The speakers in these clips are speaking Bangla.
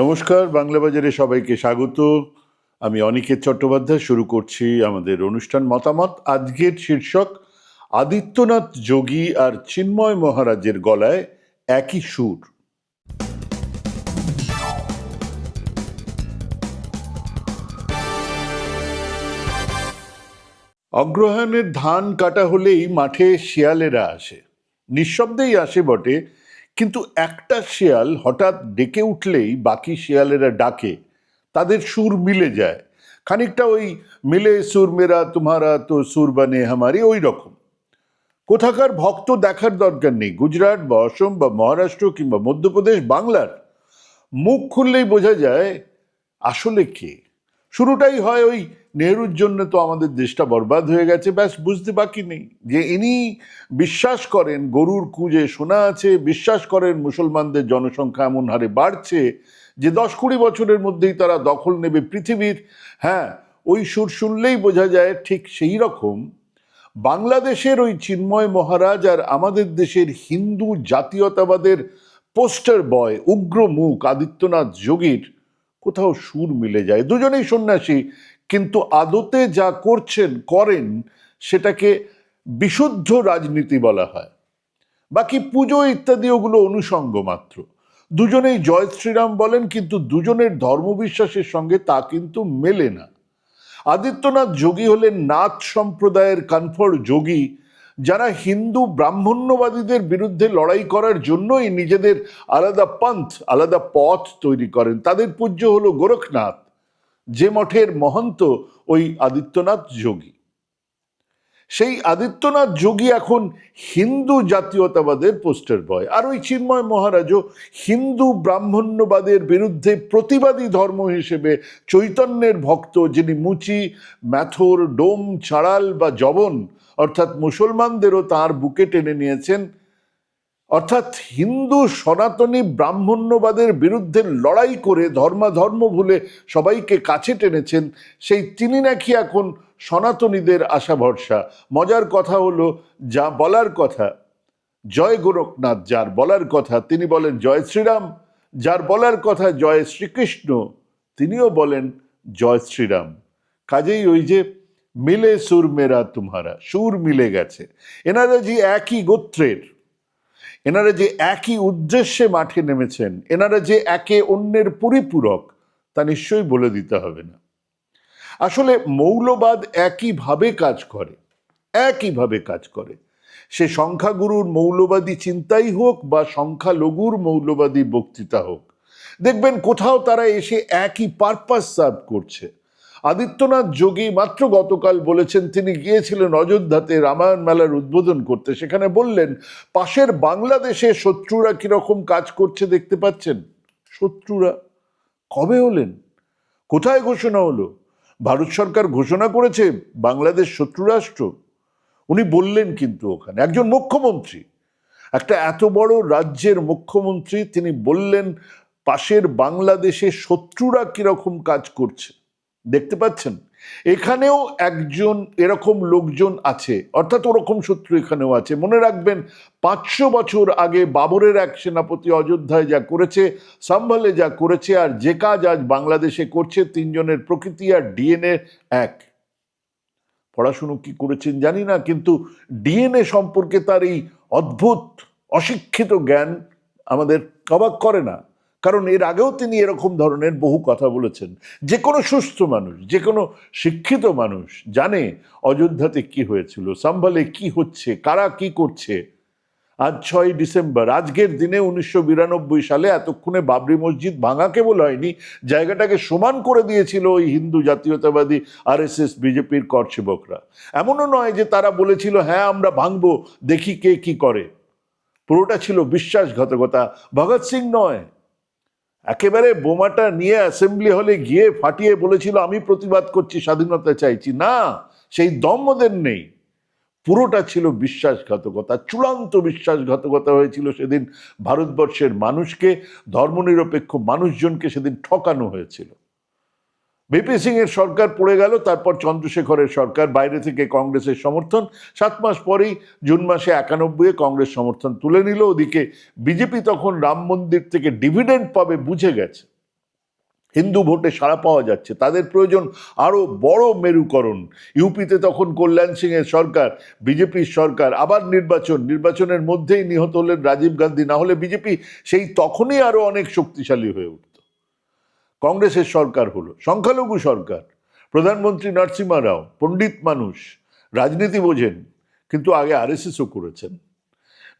নমস্কার, বাংলা বাজারে সবাইকে স্বাগত। আমি অনিকেত চট্টোপাধ্যায়, শুরু করছি আমাদের অনুষ্ঠান মতামত। আজকের শীর্ষক, আদিত্যনাথ যোগী আর চিন্ময় মহারাজের গলায় একই সুর। অগ্রহায়ণের ধান কাটা হলেই মাঠে শিয়ালেরা আসে। নিঃশব্দেই আসে বটে কিন্তু একটা শেয়াল হঠাৎ ডেকে উঠলেই বাকি শিয়ালেরা ডাকে। তাদের সুর মিলে যায়। খানিকটা ওই মিলে সুর মেরা তোমারা তো সুর বানে হামারি ওই রকম। কোথাকার ভক্ত দেখার দরকার নেই। গুজরাট বা অসম বা মহারাষ্ট্র কিংবা মধ্যপ্রদেশ, বাংলার মুখ খুললেই বোঝা যায় আসলে কে। শুরুটাই হয় ওই নেহরুর জন্য তো আমাদের দেশটা বরবাদ হয়ে গেছে, ব্যাস বুঝতে বাকি নেই। যে ইনি বিশ্বাস করেন গরুর কুজে শোনা আছে, বিশ্বাস করেন মুসলমানদের জনসংখ্যা এমন হারে বাড়ছে যে দশ কুড়ি বছরের মধ্যেই তারা দখল নেবে পৃথিবীর। হ্যাঁ ওই সুর শুনলেই বোঝা যায় ঠিক সেই রকম বাংলাদেশের ওই চিন্ময় মহারাজ আর আমাদের দেশের হিন্দু জাতীয়তাবাদের পোস্টার বয় উগ্র মুখ আদিত্যনাথ যোগীর কোথাও সুর মিলে যায়। দুজনেই সন্ন্যাসী কিন্তু আদতে যা করছেন, করেন, সেটাকে বিশুদ্ধ রাজনীতি বলা হয়। বাকি পুজো ইত্যাদি ওগুলো অনুষঙ্গ মাত্র। দুজনেই জয় শ্রীরাম বলেন, কিন্তু দুজনের ধর্মবিশ্বাসের সঙ্গে তা কিন্তু মেলে না। আদিত্যনাথ যোগী হলেন নাথ সম্প্রদায়ের কনফর্ট যোগী, যারা হিন্দু ব্রাহ্মণ্যবাদীদের বিরুদ্ধে লড়াই করার জন্যই নিজেদের আলাদা পন্থ, আলাদা পথ তৈরি করেন। তাদের পূজ্য হলো গোরখনাথ। যে মঠের মহন্ত ওই আদিত্যনাথ যোগী। সেই আদিত্যনাথ যোগী এখন হিন্দু জাতীয়তাবাদের পোস্টার বয় আর ওই চিন্ময় মহারাজও হিন্দু ব্রাহ্মণ্যবাদের বিরুদ্ধে প্রতিবাদী ধর্ম হিসেবে চৈতন্যের ভক্ত যিনি মুচি, ম্যাথর, ডোম ছাড়াল বা জবন, অর্থাৎ মুসলমানদেরও তার বুকে টেনে নিয়েছেন অর্থাৎ হিন্দু সনাতনী ব্রাহ্মণ্যবাদের বিরুদ্ধে লড়াই করে ধর্মাধর্ম ভুলে সবাইকে কাছে টেনেছেন, সেই তিনি নাকি এখন সনাতনীদের আশা ভরসা। মজার কথা হলো, যা বলার কথা, জয় গোরখনাথ, যার বলার কথা তিনি বলেন জয় শ্রীরাম, যার বলার কথা জয় শ্রীকৃষ্ণ, তিনিও বলেন জয় শ্রীরাম। কাজেই ওই যে, মিলে সুর মেরা তোমারা সুর মিলে গেছে। এনারা যে একই গোত্রের এনারা যে একই উদ্দেশ্যে মাঠে নেমেছেন, এনারা যে একে অন্যের পরিপূরক, তা নিশ্চয়ই বলে দিতে হবে না। আসলে মৌলবাদ একইভাবে কাজ করে, একইভাবে কাজ করে। সে সংখ্যাগুরুর মৌলবাদী চিন্তাই হোক বা সংখ্যালঘুর মৌলবাদী বক্তৃতা হোক, দেখবেন কোথাও তারা এসে একই পারপাস সার্ভ করছে। আদিত্যনাথ যোগী মাত্র গতকাল বলেছেন, তিনি গিয়েছিলেন অযোধ্যাতে রামায়ণ মেলার উদ্বোধন করতে। সেখানে বললেন, পাশের বাংলাদেশে শত্রুরা কীরকম কাজ করছে দেখতে পাচ্ছেন? শত্রুরা? কবে হলেন? কোথায় ঘোষণা হলো? ভারত সরকার ঘোষণা করেছে বাংলাদেশ শত্রু রাষ্ট্র উনি বললেন কিন্তু ওখানে, একজন মুখ্যমন্ত্রী। একটা এত বড় রাজ্যের মুখ্যমন্ত্রী, তিনি বললেন, পাশের বাংলাদেশে শত্রুরা কীরকম কাজ করছে? দেখতে পাচ্ছেন? এখানেও একজন এরকম লোকজন আছে, অর্থাৎ ওরকম শত্রু এখানেও আছে। মনে রাখবেন, পাঁচশো বছর আগে বাবরের এক সেনাপতি অযোধ্যায় যা করেছে, সম্ভালে যা করেছে, আর যে কাজ আজ বাংলাদেশে করছে, তিনজনের প্রকৃতি আর ডিএনএ এক। পড়াশুনো কি করেছেন জানি না, কিন্তু ডিএনএ সম্পর্কে তার এই অদ্ভুত, অশিক্ষিত জ্ঞান আমাদের অবাক করে না। কারণ এর আগেও তিনি এরকম ধরনের বহু কথা বলেছেন। যে কোনো সুস্থ মানুষ, যে কোনো শিক্ষিত মানুষ জানে অযোধ্যাতে কি হয়েছিল সাম্বালে কি হচ্ছে, কারা কি করছে। আজ ছয় ডিসেম্বর, আজকের দিনে উনিশশো বিরানব্বই সালে এতক্ষণে বাবরি মসজিদ ভাঙা কেবল হয়নি, জায়গাটাকে সমান করে দিয়েছিল ওই হিন্দু জাতীয়তাবাদী আরএসএস, বিজেপির করসেবকরা এমনও নয় যে তারা বলেছিল হ্যাঁ আমরা ভাঙবো, দেখি কে কি করে। পুরোটা ছিল বিশ্বাসঘাতকতা। ভগৎ সিং নয় একেবারে বোমাটা নিয়ে অ্যাসেম্বলি হলে গিয়ে ফাটিয়ে বলেছিল, আমি প্রতিবাদ করছি, স্বাধীনতা চাইছি। না, সেই দমদের নেই। পুরোটা ছিল বিশ্বাসঘাতকতা, চূড়ান্ত বিশ্বাসঘাতকতা হয়েছিল সেদিন ভারতবর্ষের মানুষকে, ধর্মনিরপেক্ষ মানুষজনকে সেদিন ঠকানো হয়েছিল। বিপি সিং এর সরকার পড়ে গেল, তারপর চন্দ্রশেখরের সরকার, বাইরে থেকে কংগ্রেসের সমর্থন। সাত মাস পরেই জুন মাসে একানব্বই কংগ্রেস সমর্থন তুলে নিল। ওদিকে বিজেপি তখন রাম মন্দির থেকে ডিভিডেন্ড পাবে বুঝে গেছে। হিন্দু ভোটে সাড়া পাওয়া যাচ্ছে। তাদের প্রয়োজন আরও বড় মেরুকরণ। ইউপিতে তখন কল্যাণ সিং এর সরকার, বিজেপির সরকার, আবার নির্বাচন। নির্বাচনের মধ্যেই নিহত হলেন রাজীব গান্ধী। না হলে বিজেপি সেই তখনই আরও অনেক শক্তিশালী হয়ে উঠত। কংগ্রেসের সরকার হলো, সংখ্যালঘু সরকার, প্রধানমন্ত্রী নরসিমা রাও, পণ্ডিত মানুষ, রাজনীতি বোঝেন, কিন্তু আগে আরএসএসও করেছেন।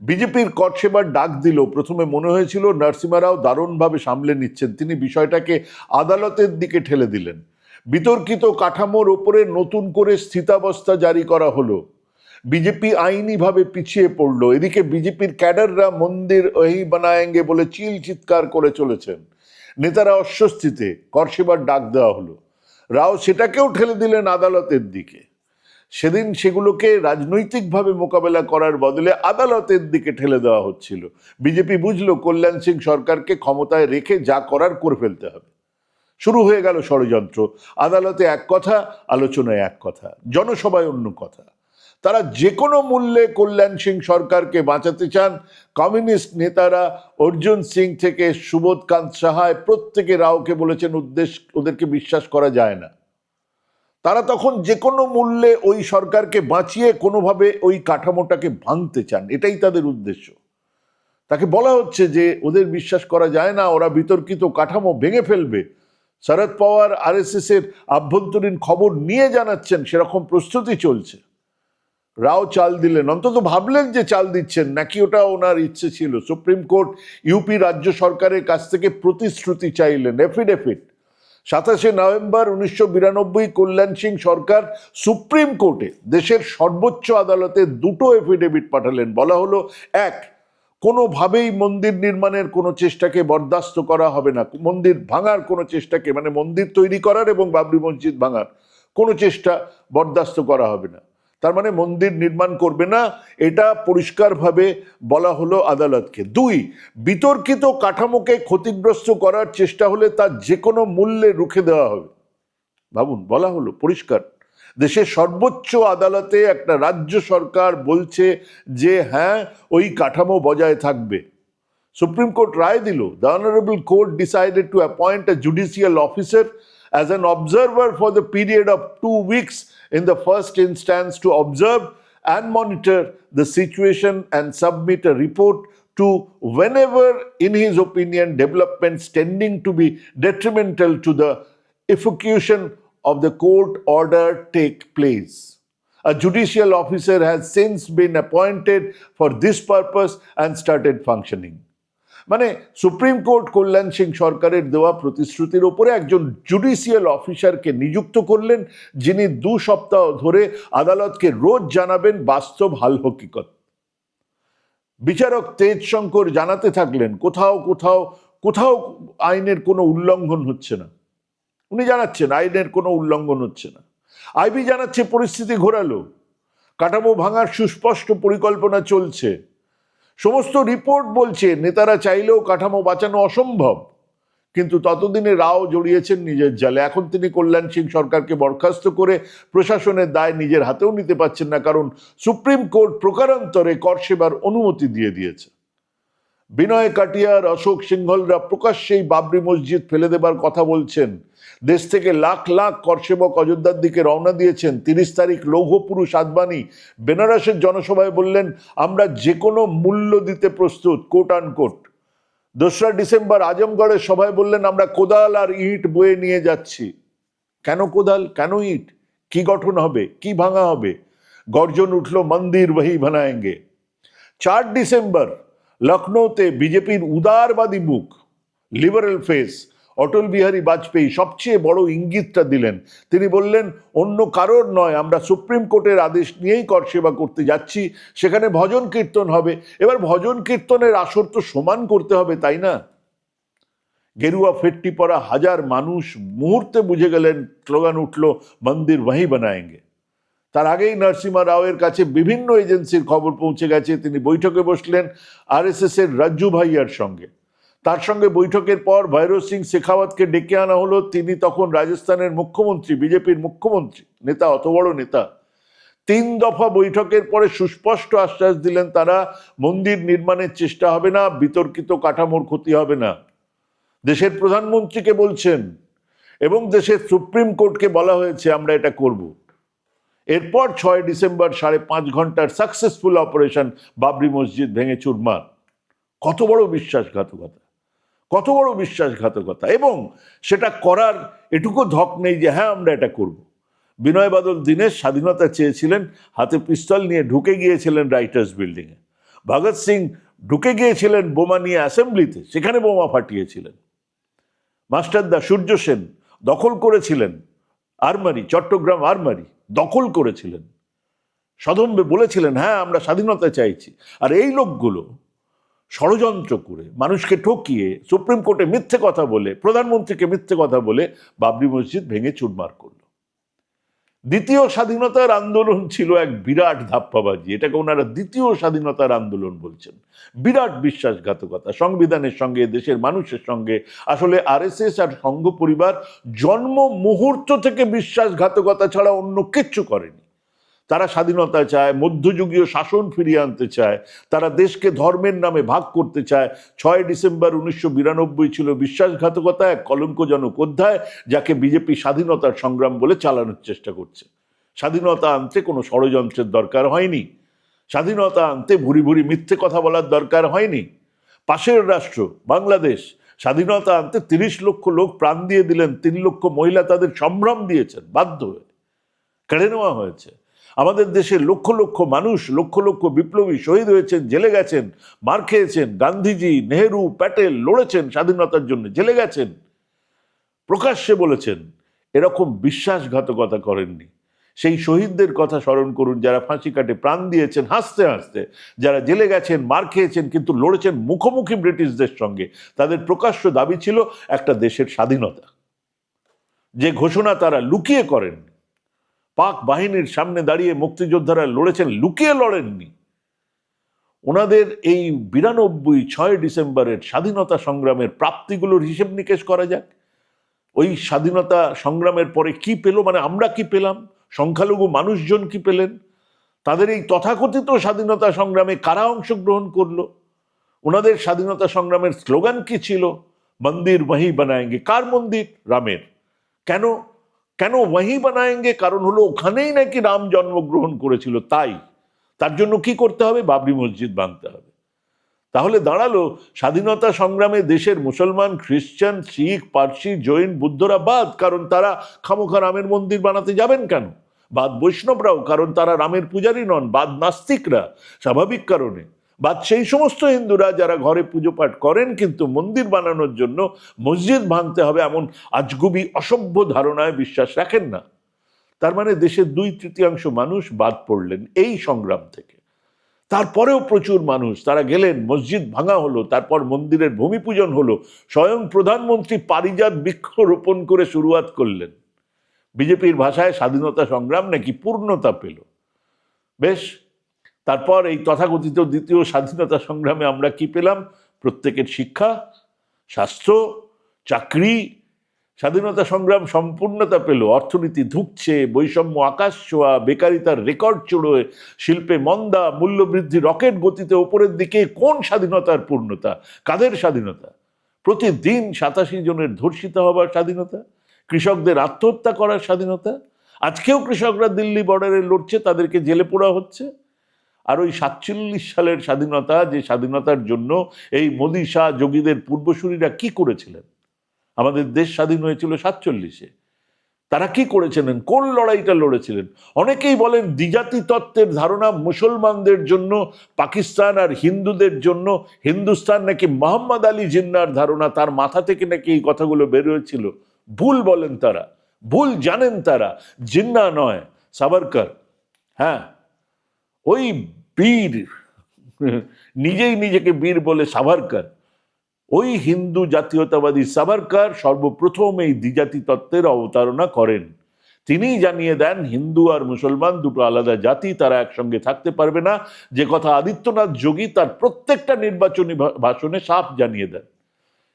বিজেপির কর সেবার ডাক দিল প্রথমে মনে হয়েছিল নরসিমা রাও দারুণভাবে সামলে নিচ্ছেন, তিনি বিষয়টাকে আদালতের দিকে ঠেলে দিলেন। বিতর্কিত কাঠামোর ওপরে নতুন করে স্থিতাবস্থা জারি করা হলো। বিজেপি আইনিভাবে পিছিয়ে পড়ল, এদিকে বিজেপির ক্যাডাররা মন্দির ওই বানায়েঙ্গে বলে চিল চিৎকার করে চলেছেন। নেতারা অস্বস্তিতে করসেবার ডাক দেওয়া হলো। রাও সেটাকেও ঠেলে দিলেন আদালতের দিকে। সেদিন সেগুলোকে রাজনৈতিকভাবে মোকাবেলা করার বদলে আদালতের দিকে ঠেলে দেওয়া হচ্ছিল। বিজেপি বুঝলো, কল্যাণ সিং সরকারকে ক্ষমতায় রেখে যা করার করে ফেলতে হবে। শুরু হয়ে গেল ষড়যন্ত্র। আদালতে এক কথা, আলোচনায় এক কথা, জনসভায় অন্য কথা। তারা যে কোনো মূল্যে কল্যাণ সিং সরকারকে বাঁচাতে চান। কমিউনিস্ট নেতারা অর্জুন সিং থেকে সুবোধকান্ত সাহায় প্রত্যেকে রাওকে বলেছেন, উদ্দেশ্য, ওদেরকে বিশ্বাস করা যায় না। তারা তখন যে কোনো মূল্যে ওই সরকারকে বাঁচিয়ে কোনোভাবে ওই কাঠামোটাকে ভাঙতে চান। এটাই তাদের উদ্দেশ্য। তাকে বলা হচ্ছে যে, ওদের বিশ্বাস করা যায় না, ওরা বিতর্কিত কাঠামো ভেঙে ফেলবে। শরদ পাওয়ার আরএসএস এর আভ্যন্তরীণ খবর নিয়ে জানাচ্ছেন, সেরকম প্রস্তুতি চলছে। রাও চাল দিলেন। অন্তত ভাবলেন যে চাল দিচ্ছেন। নাকি ওটা ওনার ইচ্ছে ছিল। সুপ্রিম কোর্ট ইউপি রাজ্য সরকারের কাছ থেকে প্রতিশ্রুতি চাইলেন। এফিডেভিট সাতাশে নভেম্বর উনিশশো বিরানব্বই কল্যাণ সিং সরকার সুপ্রিম কোর্টে দেশের সর্বোচ্চ আদালতে দুটো এফিডেভিট পাঠালেন। বলা হলো, এক, কোনোভাবেই মন্দির নির্মাণের কোনো চেষ্টাকে বরদাস্ত করা হবে না। মন্দির ভাঙার কোনো চেষ্টাকে মানে মন্দির তৈরি করার এবং বাবরি মসজিদ ভাঙার কোনো চেষ্টা বরদাস্ত করা হবে না। তার মানে মন্দির নির্মাণ করবে না, এটা পরিষ্কারভাবে বলা হলো আদালতকে। দুই, বিতর্কিত কাঠামোকে ক্ষতিগ্রস্ত করার চেষ্টা হলে তা যে কোনো মূল্যে রুখে দেওয়া হবে। ভাবুন, বলা হলো পরিষ্কার। দেশের সর্বোচ্চ আদালতে একটা রাজ্য সরকার বলছে যে হ্যাঁ ওই কাঠামো বজায় থাকবে। সুপ্রিম কোর্ট রায় দিল the honourable court decided to appoint a judicial officer as an observer for the period of two weeks in the first instance to observe and monitor the situation and submit a report to whenever, in his opinion, developments tending to be detrimental to the execution of the court order take place. A judicial officer has since been appointed for this purpose and started functioning. মানে সুপ্রিম কোর্ট কল্যাণ সিং সরকারের দেওয়া প্রতিশ্রুতির ওপরে একজন জুডিশিয়াল অফিসারকে নিযুক্ত করলেন, যিনি দু সপ্তাহ ধরে আদালতকে রোজ জানাবেন বাস্তব হাল হকিকত। বিচারক তেজ শঙ্কর জানাতে থাকলেন, কোথাও কোথাও কোথাও আইনের কোনো উল্লঙ্ঘন হচ্ছে না। উনি জানাচ্ছেন, আইনের কোনো উল্লঙ্ঘন হচ্ছে না। আইবি জানাচ্ছে, পরিস্থিতি ঘোরালো। কাঠামো ভাঙার সুস্পষ্ট পরিকল্পনা চলছে। রিপোর্ট বলছে, নেতারা চাইলেও কাঠামো বাঁচানো অসম্ভব। কিন্তু ততদিনে রাও জড়িয়েছেন নিজের জালে। এখন তিনি কল্যাণ সিং সরকারকে বরখাস্ত করে প্রশাসনের দায় নিজের হাতেও নিতে পারছেন না, কারণ সুপ্রিম কোর্ট প্রকারান্তরে কর সেবার অনুমতি দিয়ে দিয়েছে। বিনয় কাটিয়ার, অশোক সিংহলরা প্রকাশ্যেই বাবরি মসজিদ ফেলে দেবার কথা বলছেন। দেশ থেকে লাখ লাখ করসেবক অযোধ্যার দিকে রওনা দিয়েছেন। তিরিশ তারিখ লৌহ পুরুষ আদবানি বেনারসের জনসভায় বললেন, আমরা যে কোনো মূল্য দিতে প্রস্তুত কোট আন কোট দোসরা ডিসেম্বর আজমগড়ের সভায় বললেন, আমরা কোদাল আর ইট বয়ে নিয়ে যাচ্ছি। কেন কোদাল? কেন ইট? কি গঠন হবে? কি ভাঙা হবে? গর্জন উঠল মন্দির বহি বানায়েঙ্গে চার ডিসেম্বর লখনৌতে বিজেপির উদারবাদী মুখ লিবারেল ফেস অটল বিহারী বাজপেয়ী সবচেয়ে বড় ইঙ্গিতটা দিলেন। তিনি বললেন, অন্য কারোর নয়, আমরা সুপ্রিম কোর্টের আদেশ নিয়েই কর সেবা করতে যাচ্ছি, সেখানে ভজন কীর্তন হবে। এবার ভজন কীর্তনের আসর তো সমান করতে হবে, তাই না? গেরুয়া ফেটটি পরা হাজার মানুষ মুহূর্তে বুঝে গেলেন, স্লোগান উঠল, মন্দির ওয়াহি বানায়েঙ্গে। তার আগেই নরসিমা রাওয়ের কাছে বিভিন্ন এজেন্সির খবর পৌঁছে গেছে। তিনি বৈঠকে বসলেন আরএসএস এর রাজ্জু ভাইয়ার সঙ্গে। তার সঙ্গে বৈঠকের পর ভৈরব সিং শেখাওয়াতকে ডেকে আনা হলো। তিনি তখন রাজস্থানের মুখ্যমন্ত্রী, বিজেপির মুখ্যমন্ত্রী, নেতা, অত বড় নেতা। তিন দফা বৈঠকের পরে সুস্পষ্ট আশ্বাস দিলেন তারা, মন্দির নির্মাণের চেষ্টা হবে না, বিতর্কিত কাঠামোর ক্ষতি হবে না। দেশের প্রধানমন্ত্রীকে বলছেন, এবং দেশের সুপ্রিম কোর্টকে বলা হয়েছে, আমরা এটা করব। এরপর ছয় ডিসেম্বর সাড়ে পাঁচ ঘণ্টার সাকসেসফুল অপারেশন বাবরি মসজিদ ভেঙে চুরমার। কত বড় বিশ্বাসঘাতকতা। কত বড় বিশ্বাসঘাতকতা। এবং সেটা করার এটুকু ধক নেই যে হ্যাঁ আমরা এটা করব। বিনয় বাদল দীনেশ স্বাধীনতা চেয়েছিলেন, হাতে পিস্তল নিয়ে ঢুকে গিয়েছিলেন রাইটার্স বিল্ডিংয়ে ভগৎ সিং ঢুকে গিয়েছিলেন বোমা নিয়ে অ্যাসেম্বলিতে সেখানে বোমা ফাটিয়েছিলেন। মাস্টারদা সূর্য সেন দখল করেছিলেন আরমারি, চট্টগ্রাম আরমারি। দখল করেছিলেন। সদম্বে বলেছিলেন হ্যাঁ আমরা স্বাধীনতা চাইছি। আর এই লোকগুলো ষড়যন্ত্র করে মানুষকে ঠকিয়ে সুপ্রিম কোর্টে মিথ্যে কথা বলে, প্রধানমন্ত্রীকে মিথ্যে কথা বলে বাবরি মসজিদ ভেঙে চুরমার করল। দ্বিতীয় স্বাধীনতার আন্দোলন ছিল এক বিরাট ধাপ্পাবাজি। এটাকে ওনারা দ্বিতীয় স্বাধীনতার আন্দোলন বলছেন। বিরাট বিশ্বাসঘাতকতা। সংবিধানের সঙ্গে, দেশের মানুষের সঙ্গে। আসলে আর এস এস আর সংঘ পরিবার জন্ম মুহূর্ত থেকে বিশ্বাসঘাতকতা ছাড়া অন্য কিচ্ছু করেনি। তারা স্বাধীনতা চায়, মধ্যযুগীয় শাসন ফিরিয়ে আনতে চায়, তারা দেশকে ধর্মের নামে ভাগ করতে চায়। ছয় ডিসেম্বর উনিশশো বিরানব্বই ছিল বিশ্বাসঘাতকতা, এক কলঙ্কজনক অধ্যায় যাকে বিজেপি স্বাধীনতার সংগ্রাম বলে চালানোর চেষ্টা করছে। স্বাধীনতা আনতে কোনো ষড়যন্ত্রের দরকার হয়নি। স্বাধীনতা আনতে ভুরি ভুরি মিথ্যে কথা বলার দরকার হয়নি। পাশের রাষ্ট্র, বাংলাদেশ, স্বাধীনতা আনতে তিরিশ লক্ষ লোক প্রাণ দিয়ে দিলেন, তিন লক্ষ মহিলা তাদের সম্ভ্রম দিয়েছেন, বাধ্য হয়ে। কেড়ে নেওয়া হয়েছে। আমাদের দেশে লক্ষ লক্ষ মানুষ, লক্ষ লক্ষ বিপ্লবী শহীদ হয়েছেন, জেলে গেছেন, মার খেয়েছেন, গান্ধীজি, নেহেরু, প্যাটেল লড়েছেন স্বাধীনতার জন্য, জেলে গেছেন। প্রকাশ্যে বলেছেন, এরকম বিশ্বাসঘাতকতা করেননি। সেই শহীদদের কথা স্মরণ করুন, যারা ফাঁসি কাটে প্রাণ দিয়েছেন, হাসতে হাসতে, যারা জেলে গেছেন, মার খেয়েছেন, কিন্তু লড়েছেন মুখোমুখি ব্রিটিশদের সঙ্গে, তাদের প্রকাশ্য দাবি ছিল একটা দেশের স্বাধীনতা। যে ঘোষণা তারা লুকিয়ে করেন পাক বাহিনীর সামনে দাঁড়িয়ে মুক্তিযোদ্ধারা লড়েছেন, লুকিয়ে লড়েননি। ওনাদের এই বিরানব্বই ছয় ডিসেম্বরের স্বাধীনতা সংগ্রামের প্রাপ্তিগুলোর হিসেব নিকেশ করা যাক। ওই স্বাধীনতা সংগ্রামের পরে কি পেল মানে আমরা কি পেলাম? সংখ্যালঘু মানুষজন কি পেলেন? তাদের এই তথাকথিত স্বাধীনতা সংগ্রামে কারা অংশগ্রহণ করল? ওনাদের স্বাধীনতা সংগ্রামের স্লোগান কি ছিল? মন্দির ওয়াহি বানায়েঙ্গে কার মন্দির? রামের। কেন কেন ওয়াহি বানায়েঙ্গে? কারণ হলো ওখানেই নাকি রাম জন্মগ্রহণ করেছিল, তাই। তার জন্য কি করতে হবে? বাবরি মসজিদ বাঁধতে হবে। তাহলে দাঁড়াল, স্বাধীনতা সংগ্রামে দেশের মুসলমান খ্রিস্টান শিখ, পার্সি, জৈন, বুদ্ধরা বাদ, কারণ তারা খামোখা রামের মন্দির বানাতে যাবেন কেন? বাদ বৈষ্ণবরাও, কারণ তারা রামের পূজারী নন, বাদ নাস্তিকরা, স্বাভাবিক কারণে। বাদ সেই সমস্ত হিন্দুরা যারা ঘরে পুজো পাঠ করেন কিন্তু মন্দির বানানোর জন্য মসজিদ ভাঙতে হবে এমন আজগুবি অসভ্য ধারণায় বিশ্বাস রাখেন না। তার মানে দেশের দুই তৃতীয়াংশ মানুষ বাদ পড়লেন এই সংগ্রাম থেকে। তারপরেও প্রচুর মানুষ, তারা গেলেন, মসজিদ ভাঙা হলো, তারপর মন্দিরের ভূমি পূজন হলো, স্বয়ং প্রধানমন্ত্রী পারিজাত বৃক্ষ রোপণ করে শুরুয়াত করলেন। বিজেপির ভাষায় স্বাধীনতা সংগ্রাম নাকি পূর্ণতা পেল? বেশ তারপর এই তথাকথিত দ্বিতীয় স্বাধীনতা সংগ্রামে আমরা কি পেলাম? প্রত্যেকের শিক্ষা স্বাস্থ্য চাকরি, স্বাধীনতা সংগ্রাম সম্পূর্ণতা পেল। অর্থনীতি ধুকছে, বৈষম্য আকাশ ছোঁয়া, বেকারিতার রেকর্ড চড়োয়, শিল্পে মন্দা, মূল্যবৃদ্ধি রকেট গতিতে ওপরের দিকে। কোন স্বাধীনতার পূর্ণতা? কাদের স্বাধীনতা? প্রতিদিন সাতাশি জনের ধর্ষিত হবার স্বাধীনতা? কৃষকদের আত্মহত্যা করার স্বাধীনতা? আজকেও কৃষকরা দিল্লি বর্ডারে লড়ছে, তাদেরকে জেলে পোড়া হচ্ছে? আর ওই সাতচল্লিশ সালের স্বাধীনতা, যে স্বাধীনতার জন্য এই মোদী শাহ যোগীদের পূর্বসূরীরা কি করেছিলেন? আমাদের দেশ স্বাধীন হয়েছিল সাতচল্লিশে। তারা কি করেছিলেন? কোন লড়াইটা লড়েছিলেন? অনেকেই বলেন দ্বিজাতি তত্ত্বের ধারণা মুসলমানদের জন্য, পাকিস্তান আর হিন্দুদের জন্য, হিন্দুস্তান নাকি মোহাম্মদ আলী জিন্নার ধারণা, তার মাথা থেকে নাকি এই কথাগুলো বের হয়েছিল। ভুল বলেন তারা। ভুল জানেন তারা। জিন্না নয়। সাবরকর। হ্যাঁ। ওই বীর, নিজেই নিজেকে বীর বলে সাভারকর। ওই হিন্দু জাতীয়তাবাদী সাভারকার সর্বপ্রথম এই দ্বিজাতি তত্ত্বের অবতারণা করেন। তিনিই জানিয়ে দেন, হিন্দু আর মুসলমান দুটো আলাদা জাতি, তারা একসঙ্গে থাকতে পারবে না। যে কথা আদিত্যনাথ যোগী তার প্রত্যেকটা নির্বাচনী ভাষণে সাফ জানিয়ে দেন।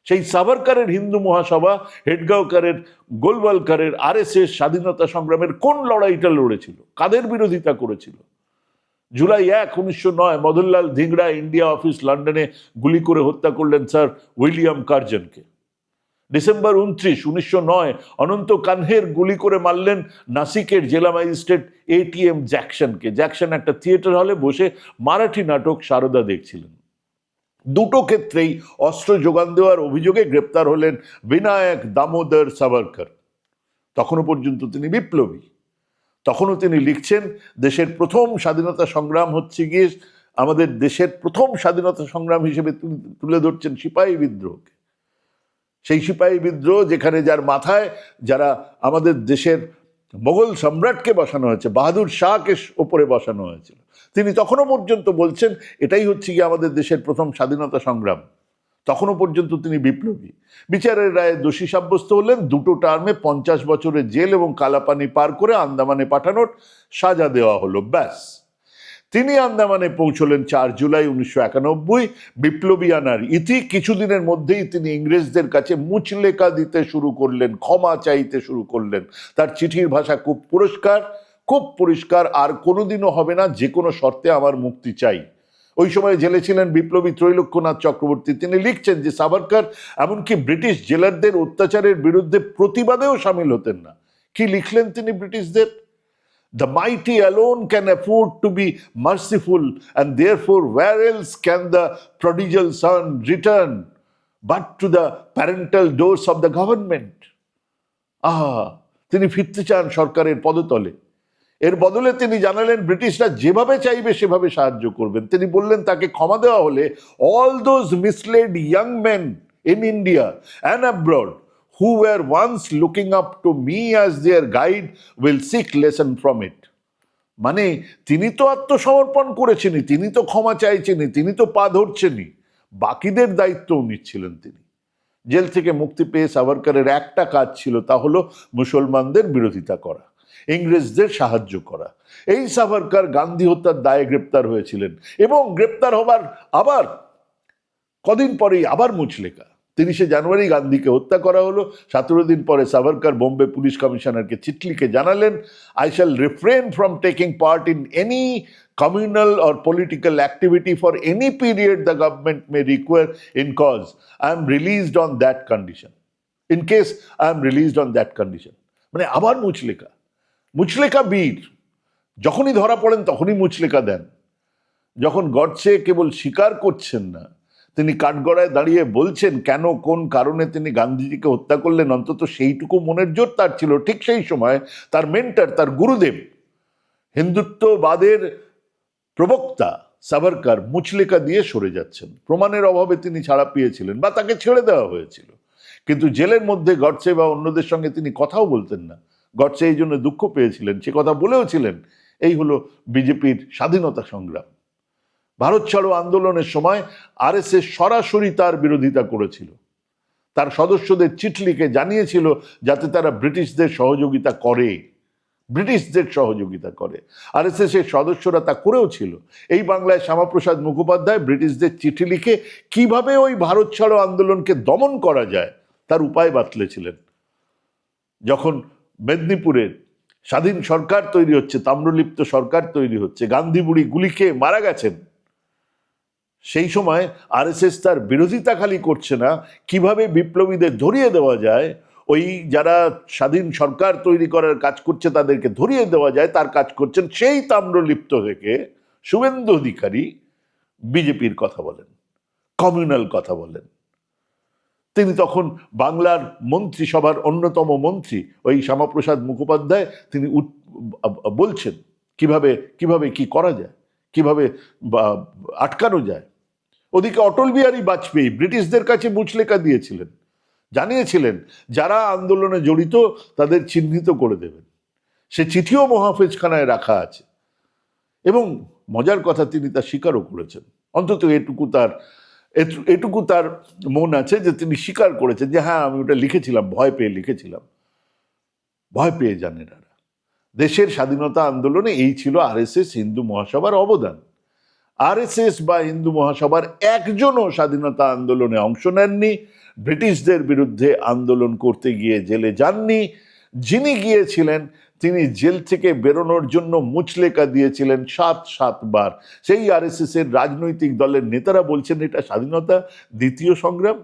সেই সাভারকারের হিন্দু মহাসভা, হেডগাঁওকারের, গোলওয়ালকারের আর এস স্বাধীনতা সংগ্রামের কোন লড়াইটা লড়েছিল? কাদের বিরোধিতা করেছিল? জুলাই এক, উনিশশো নয়, মদনলাল ধিংড়া, ইন্ডিয়া অফিস লন্ডনে গুলি করে হত্যা করলেন স্যার উইলিয়াম কার্জনকে। ডিসেম্বর উনত্রিশ, উনিশশো নয়, অনন্ত কানহের গুলি করে মারলেন নাসিকের জেলা ম্যাজিস্ট্রেট এটিএম জ্যাকসনকে। জ্যাকসন একটা থিয়েটার হলে বসে মারাঠি নাটক সারদা দেখছিলেন। দুটো ক্ষেত্রেই অস্ত্র যোগান দেওয়ার অভিযোগে গ্রেপ্তার হলেন বিনায়ক দামোদর সাভারকর তখনও পর্যন্ত তিনি বিপ্লবী। তখনও তিনি লিখছেন, দেশের প্রথম স্বাধীনতা সংগ্রাম হচ্ছে গিয়ে আমাদের দেশের প্রথম স্বাধীনতা সংগ্রাম হিসেবে তুলে ধরছেন সিপাহী বিদ্রোহকে। সেই সিপাহী বিদ্রোহ যেখানে যার মাথায় যারা আমাদের দেশের মোগল সম্রাটকে বসানো হয়েছে, বাহাদুর শাহকে ওপরে বসানো হয়েছিল, তিনি তখনও পর্যন্ত বলছেন, এটাই হচ্ছে কি আমাদের দেশের প্রথম স্বাধীনতা সংগ্রাম। তখনও পর্যন্ত তিনি বিপ্লবী। বিচারের রায়ে দোষী সাব্যস্ত হলেন, দুটো টার্মে পঞ্চাশ বছরের জেল এবং কালাপানি পার করে আন্দামানে পাঠানোর সাজা দেওয়া হলো, ব্যাস। তিনি আন্দামানে পৌঁছলেন চার জুলাই উনিশশো একানব্বই, বিপ্লবী আনার ইতি। কিছুদিনের মধ্যেই তিনি ইংরেজদের কাছে মুচলেকা দিতে শুরু করলেন, ক্ষমা চাইতে শুরু করলেন। তার চিঠির ভাষা খুব পুরস্কার, খুব পরিষ্কার, আর কোনোদিনও হবে না, যে কোনো শর্তে আমার মুক্তি চাই। ওই সময় জেলে ছিলেন বিপ্লবী ত্রৈলক্ষ্যনাথ চক্রবর্তী। তিনি লিখছেন যে সাভারকার, এমনকি ব্রিটিশ জেলারদের অত্যাচারের বিরুদ্ধে প্রতিবাদেও সামিল হতেন না। কি লিখলেন তিনি ব্রিটিশদের? The mighty alone can afford to be merciful and therefore where else can the prodigal son return but to the parental doors of the government আহা, তিনি ফিরতে চান সরকারের পদতলে। এর বদলে তিনি জানালেন, ব্রিটিশরা যেভাবে চাইবে সেভাবে সাহায্য করবেন। তিনি বললেন, তাকে ক্ষমা দেওয়া হলে all those misled young men in India and abroad who were once looking up to me as their guide will seek lesson from it. মানে তিনি তো আত্মসমর্পণ করেছেনই, তিনি তো ক্ষমা চাইছেনই, তিনি তো পা ধরছেনই। বাকিদের দায়িত্বও নিচ্ছিলেন তিনি। জেল থেকে মুক্তি পেয়ে সাভারকারের একটা কাজ ছিল, তা হলো মুসলমানদের বিরোধিতা করা। ইংরেজদের সাহায্য করা। এই সাভারকার গান্ধী হত্যার দায়ে গ্রেপ্তার হয়েছিলেন এবং গ্রেপ্তার হবার আবার কদিন পরেই আবার মুচলেকা তিরিশে জানুয়ারি গান্ধীকে হত্যা করা হলো। সতেরো দিন পরে সাভারকার বোম্বে পুলিশ কমিশনারকে চিঠলিকে জানালেন I shall refrain from taking part in any communal or political activity for any period the government may require in cause. I am released on that condition. In case i am released on that condition মানে আবার মুচলেকা মুচলেকা বীর। যখনই ধরা পড়েন, তখনই মুচলেকা দেন। যখন গডসে কেবল স্বীকার করছেন না, তিনি কাঠগড়ায় দাঁড়িয়ে বলছেন, কেন, কোন কারণে তিনি গান্ধীজিকে হত্যা করলেন? অন্তত সেইটুকু মনের জোর তার ছিল। ঠিক সেই সময় তার মেন্টার, তার গুরুদেব, হিন্দুত্ববাদের প্রবক্তা সাভারকার মুচলেকা দিয়ে সরে যাচ্ছেন। প্রমাণের অভাবে তিনি ছাড়া পেয়েছিলেন বা তাকে ছেড়ে দেওয়া হয়েছিল। কিন্তু জেলের মধ্যে গডসে বা অন্যদের সঙ্গে তিনি কথাও বলতেন না। গডসে এই জন্য দুঃখ পেয়েছিলেন, সে কথা বলেও ছিলেন, এই হলো বিজেপির স্বাধীনতা সংগ্রাম। ভারত ছাড়ো আন্দোলনের সময় আরএসএস সরাসরি তার বিরোধিতা করেছিল। তার সদস্যদের চিঠি লিখে জানিয়েছিল যাতে তারা ব্রিটিশদের সহযোগিতা করে, ব্রিটিশদের সহযোগিতা করে। আরএসএস এর সদস্যরা তা করেও ছিল। এই বাংলায় শ্যামাপ্রসাদ মুখোপাধ্যায় ব্রিটিশদের চিঠি লিখে কীভাবে ওই ভারত ছাড়ো আন্দোলনকে দমন করা যায়, তার উপায় বাতলেছিলেন। যখন মেদিনীপুরের স্বাধীন সরকার তৈরি হচ্ছে, তাম্রলিপ্ত সরকার তৈরি হচ্ছে, গান্ধী বুড়ি গুলি খেয়ে মারা গেছেন। সেই সময় আরএসএস তার বিরোধিতা খালি করছে না, কীভাবে বিপ্লবীদের ধরিয়ে দেওয়া যায়, ওই যারা স্বাধীন সরকার তৈরি করার কাজ করছে তাদেরকে ধরিয়ে দেওয়া যায়, তার কাজ করছেন সেই তাম্রলিপ্ত থেকে শুভেন্দু অধিকারী, বিজেপির কথা বলেন, কমিউনাল কথা বলেন। তিনি তখন বাংলার মন্ত্রিসভার অন্যতম মন্ত্রী, ওই শ্যামাপ্রসাদ মুখোপাধ্যায়, তিনি বলছেন কীভাবে কীভাবে কি করা যায়, কীভাবে আটকানো যায়। ওদিকে অটল বিহারী বাজপেয়ী ব্রিটিশদের কাছে মুচলেকা দিয়েছিলেন, জানিয়েছিলেন যারা আন্দোলনে জড়িত তাদের চিহ্নিত করে দেবেন। সে চিঠিও মহাফেজখানায় রাখা আছে এবং মজার কথা তিনি তা স্বীকারও করেছেন। অন্তত এটুকু তার এটুকু তার মন আছে যে তিনি স্বীকার করেছেন যে হ্যাঁ আমি ওটা লিখেছিলাম, ভয় পেয়ে লিখেছিলাম। ভয় পেয়ে যান এনারা দেশের স্বাধীনতা আন্দোলনে এই ছিল আরএসএস হিন্দু মহাসভার অবদান। আরএসএস বা হিন্দু মহাসভার একজনও স্বাধীনতা আন্দোলনে অংশ নেননি। ব্রিটিশদের বিরুদ্ধে আন্দোলন করতে গিয়ে জেলে যাননি। যিনি গিয়েছিলেন তিনি জেল থেকে বেরোনোর জন্য মুচলেকা দিয়েছিলেন সাত সাতবার সেই আরএসএস এর রাজনৈতিক দলের নেতারা বলছেন এটা স্বাধীনতা দ্বিতীয় সংগ্রাম,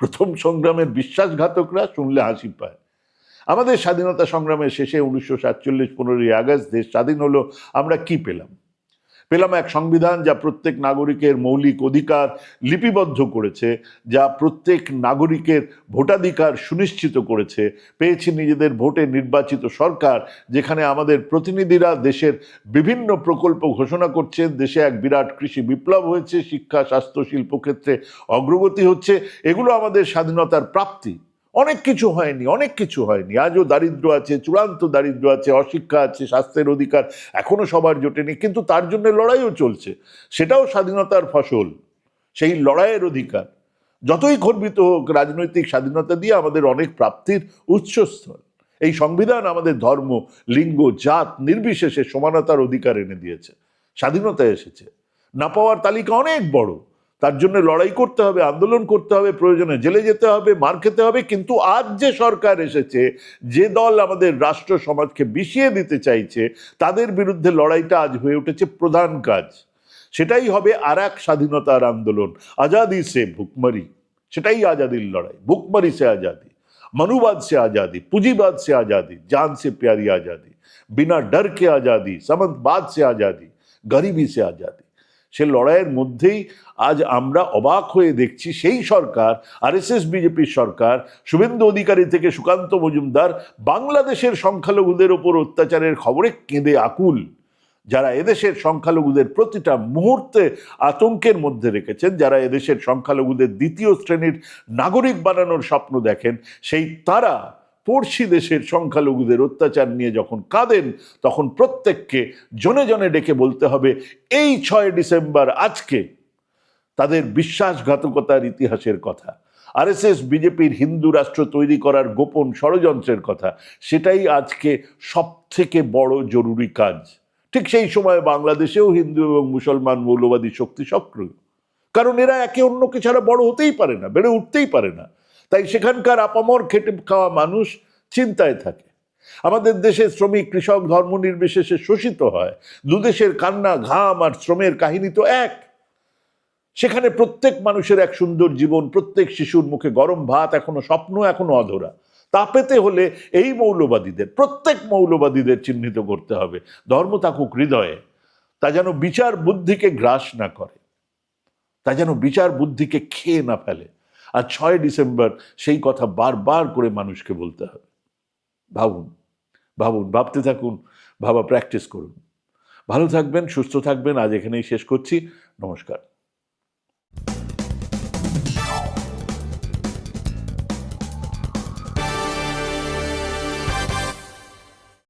প্রথম সংগ্রামের বিশ্বাসঘাতকরা শুনলে হাসি পায়। আমাদের স্বাধীনতা সংগ্রামের শেষে উনিশশো সাতচল্লিশ পনেরোই আগস্ট দেশ স্বাধীন হলো, আমরা কি পেলাম? পেলাম এক সংবিধান যা প্রত্যেক নাগরিকের মৌলিক অধিকার লিপিবদ্ধ করেছে, যা প্রত্যেক নাগরিকের ভোটাধিকার সুনিশ্চিত করেছে। পেয়েছি নিজেদের ভোটে নির্বাচিত সরকার, যেখানে আমাদের প্রতিনিধিরা দেশের বিভিন্ন প্রকল্প ঘোষণা করছে। দেশে এক বিরাট কৃষি বিপ্লব হয়েছে, শিক্ষা, স্বাস্থ্য, শিল্পক্ষেত্রে অগ্রগতি হচ্ছে। এগুলো আমাদের স্বাধীনতার প্রাপ্তি। অনেক কিছু হয়নি, অনেক কিছু হয়নি। আজও দারিদ্র আছে, চূড়ান্ত দারিদ্র আছে, অশিক্ষা আছে, স্বাস্থ্যের অধিকার এখনও সবার জোটেনি কিন্তু তার জন্য লড়াইও চলছে। সেটাও স্বাধীনতার ফসল, সেই লড়াইয়ের অধিকার। যতই খর্বিত হোক, রাজনৈতিক স্বাধীনতা দিয়ে আমাদের অনেক প্রাপ্তির উৎসস্থল। এই সংবিধান আমাদের ধর্ম, লিঙ্গ, জাত নির্বিশেষে সমানতার অধিকার এনে দিয়েছে। স্বাধীনতা এসেছে। না পাওয়ার তালিকা অনেক বড়। তার জন্য লড়াই করতে হবে আন্দোলন করতে হবে প্রয়োজনে জেলে যেতে হবে মার খেতে হবে কিন্তু আজ যে সরকার এসেছে যে দল আমাদের রাষ্ট্র সমাজকে বিষিয়ে দিতে চাইছে তাদের বিরুদ্ধে লড়াইটা আজ হয়ে উঠেছে প্রধান কাজ সেটাই হবে আর এক স্বাধীনতার আন্দোলন আজাদি সে ভুকমারি সেটাই আজাদির লড়াই ভুকমারি সে আজাদি मनुवाद से आज़ादी पूंजीवाद से आज़ादी जान से प्यारी आज़ादी बिना डर के आज़ादी समंतबाद से आज़ादी গরিবি সে আজাদি সে লড়াইয়ের মধ্যেই আজ আমরা অবাক হয়ে দেখছি সেই সরকার, আরএসএস, বিজেপির সরকার, শুভেন্দু অধিকারী থেকে সুকান্ত মজুমদার বাংলাদেশের সংখ্যালঘুদের ওপর অত্যাচারের খবরে কেঁদে আকুল, যারা এদেশের সংখ্যালঘুদের প্রতিটা মুহূর্তে আতঙ্কের মধ্যে রেখেছেন, যারা এদেশের সংখ্যালঘুদের দ্বিতীয় শ্রেণির নাগরিক বানানোর স্বপ্ন দেখেন, সেই তারা পড়শি দেশের সংখ্যালঘুদের অত্যাচার নিয়ে যখন কাঁদেন, তখন প্রত্যেককে জনে জনে ডেকে বলতে হবে, এই ছয় ডিসেম্বর আজকে তাদের বিশ্বাসঘাতকতার ইতিহাসের কথা, আরএসএস, বিজেপির হিন্দু রাষ্ট্র তৈরি করার গোপন ষড়যন্ত্রের কথা, সেটাই আজকে সব থেকে বড় জরুরি কাজ। ঠিক সেই সময় বাংলাদেশেও হিন্দু এবং মুসলমান মৌলবাদী শক্তি সক্রিয়। কারণ এরা একে অন্যকে ছাড়া বড় হতেই পারে না, বেড়ে উঠতেই পারে না। তাই সেখানকার আপামর খেটে খাওয়া মানুষ চিন্তায় থাকে। আমাদের দেশে শ্রমিক, কৃষক, ধর্ম নির্বিশেষে শোষিত হয়। দুদেশের কান্না, ঘাম আর শ্রমের কাহিনী তো এক। সেখানে প্রত্যেক মানুষের এক সুন্দর জীবন, প্রত্যেক শিশুর মুখে গরম ভাত, এখনও স্বপ্ন, এখনও অধরা। তা পেতে হলে এই মৌলবাদীদের, প্রত্যেক মৌলবাদীদের চিহ্নিত করতে হবে। ধর্ম থাকুক হৃদয়ে। তা যেন বিচার বুদ্ধিকে গ্রাস না করে। তা যেন বিচার বুদ্ধিকে খেয়ে না ফেলে। আর ছয় ডিসেম্বর সেই কথা বারবার করে মানুষকে বলতে হবে। ভাবুন ভাবুন, ভাবতে থাকুন, ভাবা প্র্যাকটিস করুন। ভালো থাকবেন, সুস্থ থাকবেন, আজ এখানেই শেষ করছি। নমস্কার।